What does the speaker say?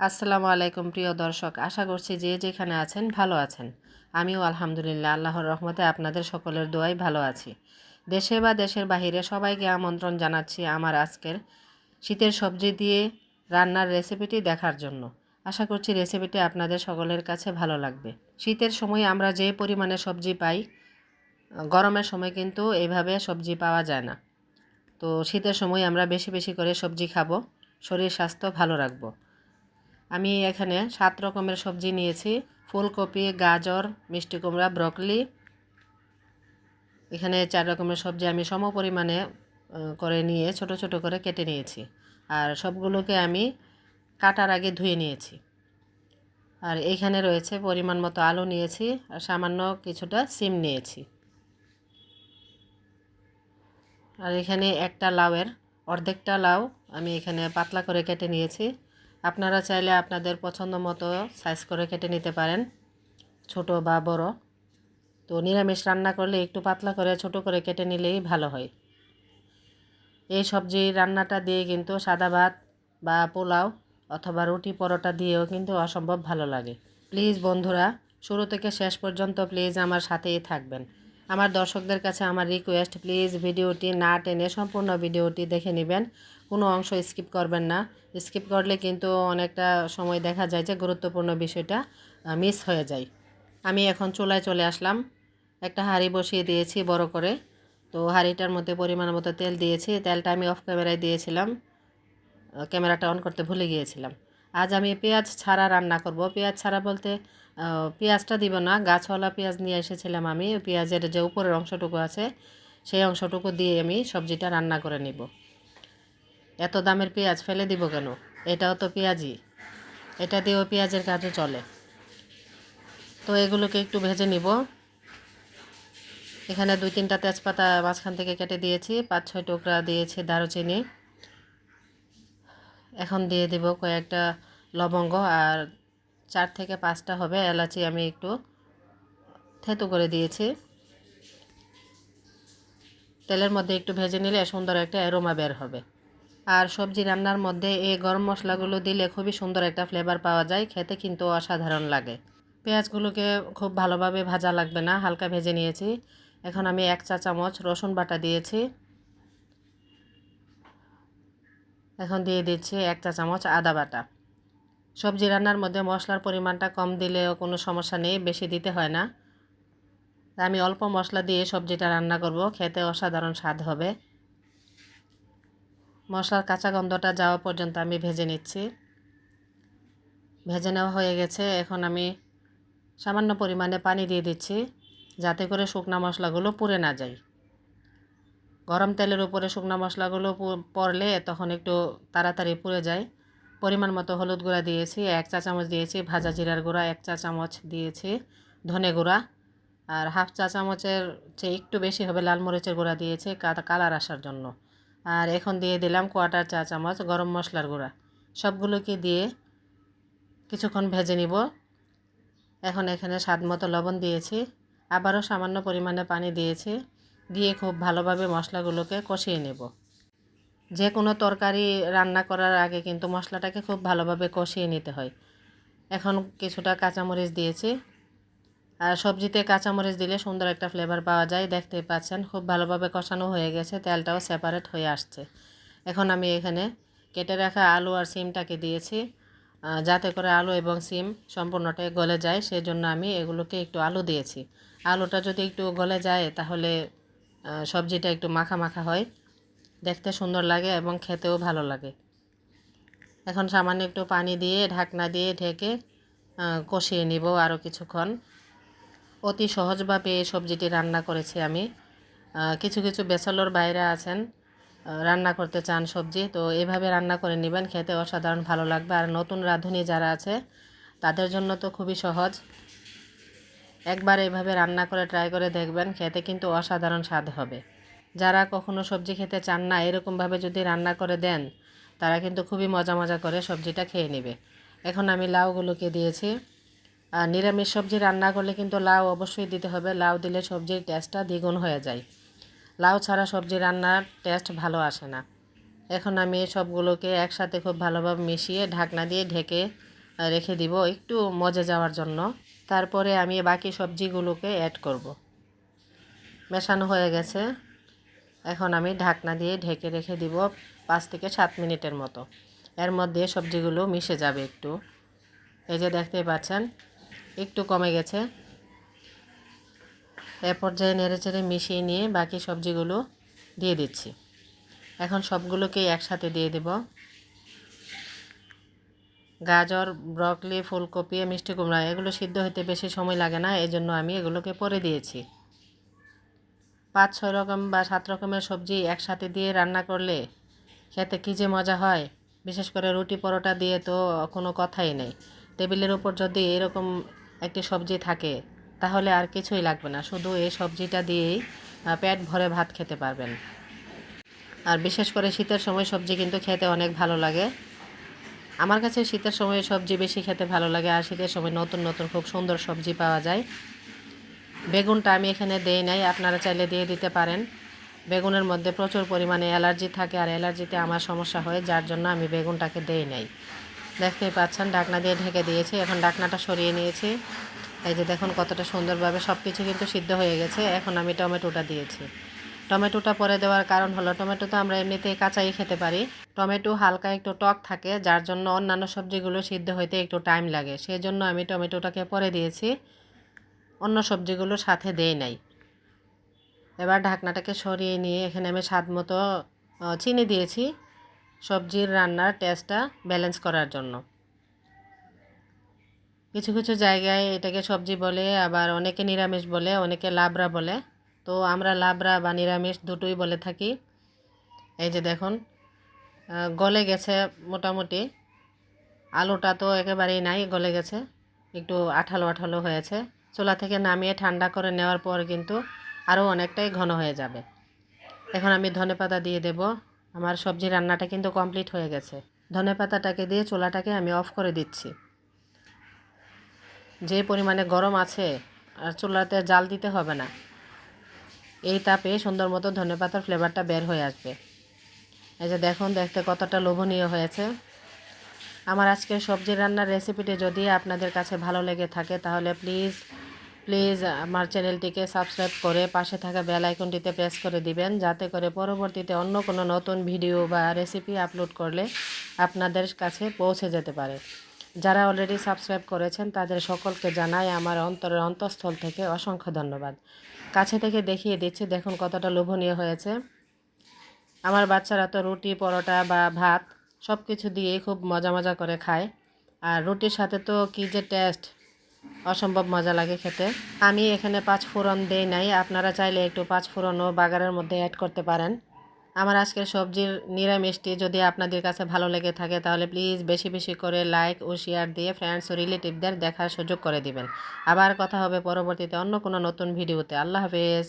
আসসালামু আলাইকুম প্রিয় দর্শক, আশা করছি যে যেখানে আছেন ভালো আছেন। আমিও আলহামদুলিল্লাহ আল্লাহর রহমতে আপনাদের সকলের দোয়াই ভালো আছি। দেশে বা দেশের বাহিরে সবাইকে আমন্ত্রণ জানাচ্ছি আমার আজকের শীতের সবজি দিয়ে রান্নার রেসিপিটি দেখার জন্য। আশা করছি রেসিপিটি আপনাদের সকলের কাছে ভালো লাগবে। শীতের সময় আমরা যে পরিমাণে সবজি পাই, গরমের সময় কিন্তু এইভাবে সবজি পাওয়া যায় না। তো শীতের সময় আমরা বেশি বেশি করে সবজি খাব, শরীর স্বাস্থ্য ভালো রাখব। আমি এখানে সাত রকমের সবজি নিয়েছি। ফুলকপি, গাজর, মিষ্টি কুমড়া, ব্রকলি। এখানে চার রকমের সবজি আমি সম পরিমাণে করে নিয়ে ছোট ছোট করে কেটে নিয়েছি। আর সবগুলোকে আমি কাটার আগে ধুয়ে নিয়েছি। আর এইখানে রয়েছে পরিমাণ মতো আলু নিয়েছি আর সামান্য কিছুটা সিম নিয়েছি। আর এখানে একটা লাউয়ের অর্ধেকটা লাউ আমি এখানে পাতলা করে কেটে নিয়েছি। আপনারা চাইলে আপনাদের পছন্দ মতো সাইজ করে কেটে নিতে পারেন, ছোট বা বড়। তো নিরামিষ রান্না করলে একটু পাতলা করে ছোট করে কেটে নিলেই ভালো হয়। এই সবজি রান্নাটা দিয়ে কিন্তু সাদা ভাত বা পোলাও অথবা রুটি পরোটা দিয়েও কিন্তু অসম্ভব ভালো লাগে। প্লিজ বন্ধুরা, শুরু থেকে শেষ পর্যন্ত প্লিজ আমার সাথেই থাকবেন। আমার দর্শকদের কাছে আমার রিকোয়েস্ট প্লিজ ভিডিওটি না টেনে সম্পূর্ণ ভিডিওটি দেখে নেবেন। কোনো অংশ স্কিপ করবেন না। স্কিপ করলে কিন্তু অনেকটা সময় দেখা যায় যে গুরুত্বপূর্ণ বিষয়টা মিস হয়ে যায়। আমি এখন চুলায় চলে আসলাম। একটা হাঁড়ি বসিয়ে দিয়েছি বড় করে। তো হাঁড়িটার মধ্যে পরিমাণ মতো তেল দিয়েছি। তেলটা আমি অফ ক্যামেরায় দিয়েছিলাম। ক্যামেরাটা অন করতে ভুলে গিয়েছিলাম। আজ আমি পেঁয়াজ ছাড়া রান্না করব। পেঁয়াজ ছাড়া বলতে পেঁয়াজটা দিব না। গাছওয়ালা পেঁয়াজ নিয়ে এসেছিলাম আমি। পেঁয়াজের যে উপরের অংশটুকু আছে, সেই অংশটুকু দিয়ে আমি সবজিটা রান্না করে নিব। এত দামের পেঁয়াজ ফেলে দিব কেন? এটাও তো পেঁয়াজই। এটা দিয়েও পেঁয়াজের কাজও চলে। তো এগুলোকে একটু ভেজে নিব। এখানে দুই তিনটা তেজপাতা মাঝখান থেকে কেটে দিয়েছি। পাঁচ ছয় টুকরা দিয়েছি দারুচিনি। এখন দিয়ে দেব কয়েকটা লবঙ্গ আর চার থেকে পাঁচটা হবে এলাচি আমি একটু থেতু করে দিয়েছি। তেলের মধ্যে একটু ভেজে নিলে সুন্দর একটা অ্যারোমা বের হবে। আর সবজি রান্নার মধ্যে এই গরম মশলাগুলো দিলে খুবই সুন্দর একটা ফ্লেভার পাওয়া যায়, খেতে কিন্তু অসাধারণ লাগে। পেঁয়াজগুলোকে খুব ভালোভাবে ভাজা লাগবে না, হালকা ভেজে নিয়েছি। এখন আমি এক চা চামচ রসুন বাটা দিয়েছি। এখন দিয়ে দিচ্ছি এক চা চামচ আদা বাটা। সবজি রান্নার মধ্যে মশলার পরিমাণটা কম দিলেও কোনো সমস্যা নেই, বেশি দিতে হয় না। আমি অল্প মশলা দিয়ে সবজিটা রান্না করব, খেতে অসাধারণ স্বাদ হবে। মশলার কাঁচা গন্ধটা যাওয়া পর্যন্ত আমি ভেজে নিচ্ছি। ভেজে নেওয়া হয়ে গেছে। এখন আমি সামান্য পরিমাণে পানি দিয়ে দিচ্ছি যাতে করে শুকনা মশলাগুলো পুড়ে না যায়। গরম তেলের উপরে শুকনা মশলাগুলো পড়লে তখন একটু তাড়াতাড়ি পুড়ে যায়। পরিমাণ মতো হলুদ গুঁড়া দিয়েছি, এক চা চামচ দিয়েছি, ভাজা জিরার গুঁড়া এক চা চামচ দিয়েছি, ধনে গুঁড়া আর হাফ চা চামচের চেয়ে একটু বেশি হবে লাল মরিচের গুঁড়া দিয়েছি কালার আসার জন্য। আর এখন দিয়ে দিলাম কোয়াটার চা চামচ গরম মশলার গুঁড়া। সবগুলোকে দিয়ে কিছুক্ষণ ভেজে নিব। এখন এখানে স্বাদ মতো লবণ দিয়েছি। আবারও সামান্য পরিমাণে পানি দিয়েছি। দিয়ে খুব ভালোভাবে মশলাগুলোকে কষিয়ে নেব। যে কোনো তরকারি রান্না করার আগে কিন্তু মশলাটাকে খুব ভালোভাবে কষিয়ে নিতে হয়। এখন কিছুটা কাঁচামরিচ দিয়েছি। আর সবজিতে কাঁচামরিচ দিলে সুন্দর একটা ফ্লেভার পাওয়া যায়, দেখতেই পাচ্ছেন। খুব ভালোভাবে কষানো হয়ে গেছে, তেলটাও সেপারেট হয়ে আসছে। এখন আমি এখানে কেটে রাখা আলু আর সিমটাকে দিয়েছি যাতে করে আলু এবং সিম সম্পূর্ণটাই গলে যায় সেই জন্য আমি এগুলোকে একটু আলু দিয়েছি। আলুটা যদি একটু গলে যায়, তাহলে সবজিটা একটু মাখা মাখা হয়, দেখতে সুন্দর লাগে এবং খেতেও ভালো লাগে। এখন সামান্য একটু পানি দিয়ে, ঢাকনা দিয়ে ঢেকে কষিয়ে নিব আরও কিছুক্ষণ। অতি সহজভাবে এই সবজিটি রান্না করেছি আমি। কিছু কিছু বেসলর বাইরে আছেন রান্না করতে চান সবজি, তো এভাবে রান্না করে নেবেন, খেতে অসাধারণ ভালো লাগবে। আর নতুন রাঁধুনি যারা আছে, তাদের জন্য তো খুবই সহজ। একবার এভাবে রান্না করে ট্রাই করে দেখবেন, খেতে কিন্তু অসাধারণ স্বাদ হবে। যারা কখনো সবজি খেতে চান না, এরকমভাবে যদি রান্না করে দেন, তারা কিন্তু খুবই মজা মজা করে সবজিটা খেয়ে নেবে। এখন আমি লাউগুলোকে দিয়েছি। নিরামিষ সবজি রান্না করলে কিন্তু লাউ অবশ্যই দিতে হবে। লাউ দিলে সবজির টেস্টটা দ্বিগুণ হয়ে যায়। লাউ ছাড়া সবজি রান্নার টেস্ট ভালো আসে না। এখন আমি সবগুলোকে একসাথে খুব ভালোভাবে মিশিয়ে ঢাকনা দিয়ে ঢেকে রেখে দিব একটু মজে যাওয়ার জন্য। তারপরে আমি বাকি সবজিগুলোকে অ্যাড করব। মেশানো হয়ে গেছে। এখন আমি ঢাকনা দিয়ে ঢেকে রেখে দিব পাঁচ থেকে সাত মিনিটের মতো। এর মধ্যে সবজিগুলো মিশে যাবে একটু। এই যে দেখতেই পাচ্ছেন একটু কমে গেছে। এ পর্যায়ে নেড়ে চেড়ে মিশিয়ে নিয়ে বাকি সবজিগুলো দিয়ে দিচ্ছি। এখন সবগুলোকে একসাথে দিয়ে দেব। গাজর, ব্রকলি, ফুলকপি, মিষ্টি কুমড়া, এগুলো সিদ্ধ হতে বেশি সময় লাগে না এই জন্য আমি এগুলোকে পরে দিয়েছি। পাঁচ, ছয় রকম বা সাত রকমের সবজি একসাথে দিয়ে রান্না করলে খেতে কী যে মজা হয়, বিশেষ করে রুটি পরোটা দিয়ে তো কোনো কথাই নেই। টেবিলের উপর যদি এরকম একটি সবজি থাকে, তাহলে আর কিছুই লাগবে না। শুধু এই সবজিটা দিয়েই পেট ভরে ভাত খেতে পারবেন। আর বিশেষ করে শীতের সময় সবজি কিন্তু খেতে অনেক ভালো লাগে। আমার কাছে শীতের সময় সবজি বেশি খেতে ভালো লাগে, আর শীতের সময় নতুন নতুন খুব সুন্দর সবজি পাওয়া যায়। বেগুনটা আমি এখানে দেই নাই, আপনারা চাইলে দিয়ে দিতে পারেন। বেগুনের মধ্যে প্রচুর পরিমাণে অ্যালার্জি থাকে, আর অ্যালার্জিতে আমার সমস্যা হয়, যার জন্য আমি বেগুনটাকে দেই নাই। দেখতেই পাচ্ছেন ঢাকনা দিয়ে ঢেকে দিয়েছি। এখন ঢাকনাটা সরিয়ে নিয়েছি। এই যে দেখুন কতটা সুন্দরভাবে সব কিছু কিন্তু সিদ্ধ হয়ে গেছে। এখন আমি টমেটোটা দিয়েছি। টমেটোটা পরে দেওয়ার কারণ হলো, টমেটো তো আমরা এমনিতেই কাঁচাই খেতে পারি। টমেটো হালকা একটু টক থাকে, যার জন্য অন্যান্য সবজিগুলো সিদ্ধ হইতে একটু টাইম লাগে। সেই জন্য আমি টমেটোটাকে পরে দিয়েছি। অন্য সবজিগুলো সাথে দেই নাই। এবার ঢাকনাটাকে সরিয়ে নিয়ে এখানে আমি স্বাদ মতো চিনি দিয়েছি। সবজির রান্নার টেস্টটা ব্যালেন্স করার জন্য। কিছু কিছু জায়গায় এটাকে সবজি বলে, আবার অনেকে নিরামিষ বলে, অনেকে লাবড়া বলে। তো আমরা লাবড়া বা নিরামিষ দুটোই বলে থাকি। এই যে দেখুন গলে গেছে মোটামুটি। আলুটা তো একেবারেই নাই, গলে গেছে। একটু আঠালো আঠালো হয়েছে। চুলা থেকে নামিয়ে ঠান্ডা করে নেওয়ার পর কিন্তু আরও অনেকটাই ঘন হয়ে যাবে। এখন আমি ধনেপাতা দিয়ে দেব। আমার সবজি রান্নাটা কিন্তু কমপ্লিট হয়ে গেছে। ধনেপাতাটাকে দিয়ে চোলাটাকে আমি অফ করে দিচ্ছি। যে পরিমাণে গরম আছে, আর চুলাতে জাল দিতে হবে না। এই তাপে সুন্দর মতো ধনেপাতার ফ্লেভারটা বের হয়ে আসবে। এই যে দেখুন, দেখতে কতটা লোভনীয় হয়েছে। আমার আজকের সবজি রান্নার রেসিপিটি যদি আপনাদের কাছে ভালো লেগে থাকে, তাহলে প্লিজ প্লিজ আমার চ্যানেলটিকে সাবস্ক্রাইব করে পাশে থাকা বেল আইকনটিতে প্রেস করে দিবেন, যাতে করে পরবর্তীতে অন্য কোনো নতুন ভিডিও বা রেসিপি আপলোড করলে আপনাদের কাছে পৌঁছে যেতে পারে। যারা অলরেডি সাবস্ক্রাইব করেছেন, তাদের সকলকে জানাই আমার অন্তরের অন্তঃস্থল থেকে অসংখ্য ধন্যবাদ। কাছে থেকে দেখিয়ে দিচ্ছি, দেখুন কতটা লোভনীয় হয়েছে। আমার বাচ্চারা তো রুটি, পরোটা বা ভাত সব কিছু দিয়েই খুব মজা মজা করে খায়। আর রুটির সাথে তো কী যে টেস্ট অসম্ভব মজা লাগে খেতে। আমি এখানে পাঁচ ফোড়ন দেই নাই, আপনারা চাইলে একটু পাঁচ ফোড়নও বাগারের মধ্যে অ্যাড করতে পারেন। আমার আজকের সবজির নিরামিষটি যদি আপনাদের কাছে ভালো লেগে থাকে, তাহলে প্লিজ বেশি বেশি করে লাইক ও শেয়ার দিয়ে ফ্রেন্ডস ও রিলেটিভদের দেখার সুযোগ করে দিবেন। আবার কথা হবে পরবর্তীতে অন্য কোনো নতুন ভিডিওতে আল্লাহ হাফেজ।